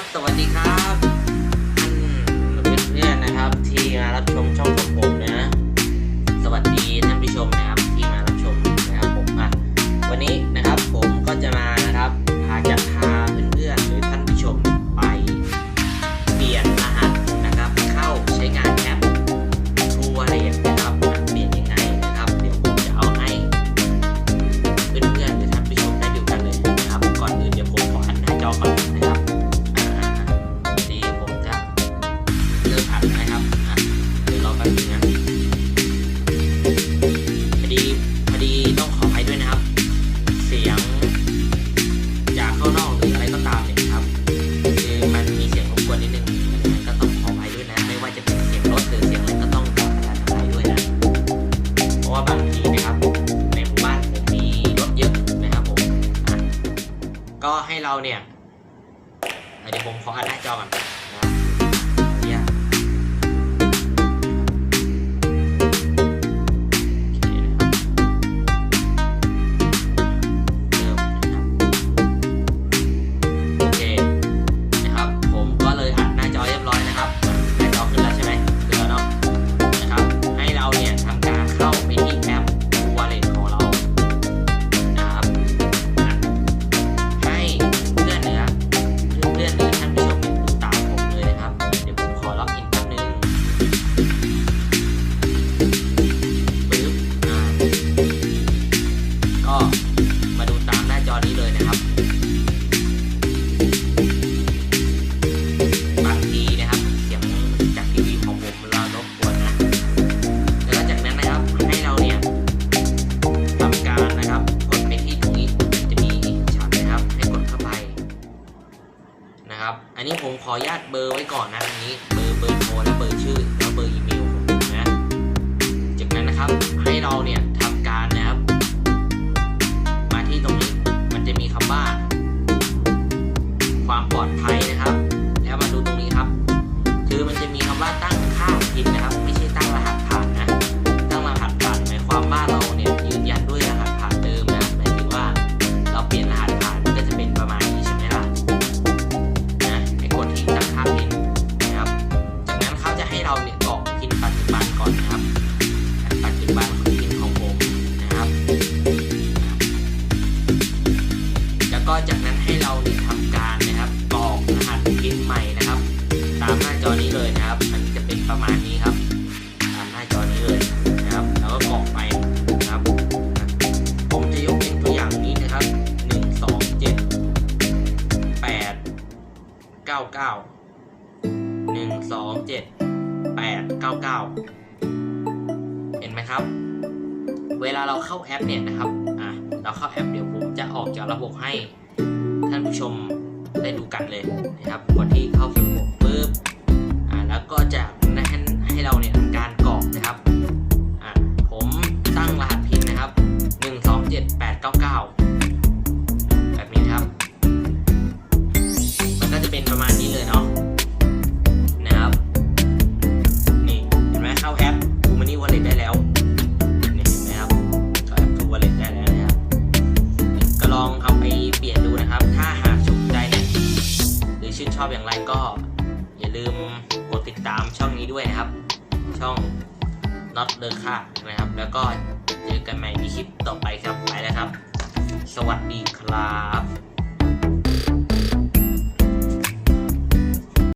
บสวัสดีครับเพื่อนๆนะครับ ที่มารับชมช่องของผมนะ สวัสดีท่านผู้ชมนะครับที่มารับชมนะครับผมอะวันนี้นะครับผมก็จะมานะครับพาจะพาเพื่อนๆหรือท่านผู้ชมไป เปลี่ยนรหัสนะครับ เข้าใช้งานแอป True Wallet นะครับเปลี่ยนยังไงนะครับ เดี๋ยวผมจะเอาให้เพื่อนๆหรือท่านผู้ชมได้ดูกันเลยนะครับก่อนอื่นเดี๋ยวผมขออันหน้าจอก่อน เราเนี่ยเดี๋ยวผมขออัดหน้าจอก่อนนะ นะครับ อันนี้ผมขออนุญาตเบอร์ไว้ก่อนนะอันนี้เบอร์เบอร์โทรและเบอร์ชื่อแล้วเบอร์อีเมลของผมนะจากนั้นนะครับให้เรา อนี้เลยนะครับ มันจะเป็นประมาณนี้ครับตามหน้าจอนี้เลยนะครับ แล้วก็กรอกไปนะครับ ผมจะยกเป็นตัวอย่างนี้นะครับหนึ่งสองเจ็ดแปดเก้าเก้าหนึ่งสองเจ็ดแปดเก้าเก้าเห็นไหมครับ เวลาเราเข้าแอปเนี่ยนะครับอะเราเข้าแอปเดี๋ยวผมจะออกจากระบบให้ท่านผู้ชมได้ดูกันเลยนะครับกดที่ ชอบอย่างไรก็อย่าลืมกดติดตามช่องนี้ด้วยนะครับ ช่อง not เลอค่านะครับ แล้วก็เจอกันใหม่ในคลิป